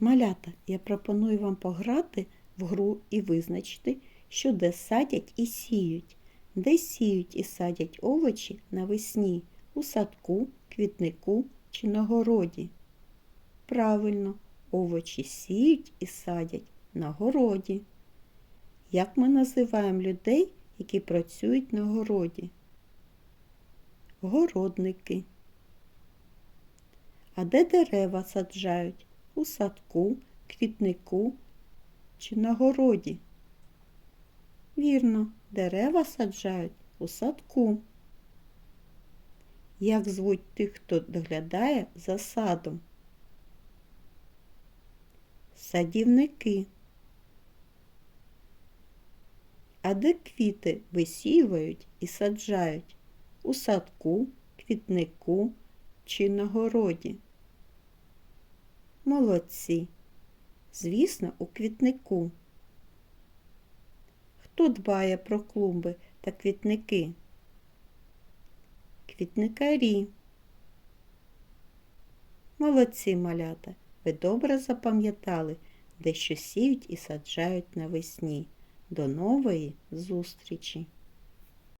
Малята, я пропоную вам пограти в гру і визначити, що де садять і сіють. Де сіють і садять овочі навесні у садку, квітнику чи на городі. Правильно, овочі сіють і садять на городі. Як ми називаємо людей, які працюють на городі? Городники. А де дерева саджають? У садку, квітнику чи на городі? Вірно, дерева саджають у садку. Як звуть тих, хто доглядає за садом? Садівники. А де квіти висівають і саджають? У садку, квітнику чи на городі? Молодці. Звісно, у квітнику. Хто дбає про клумби та квітники? Квітникарі. Молодці малята. Ви добре запам'ятали, де що сіють і саджають навесні. До нової зустрічі!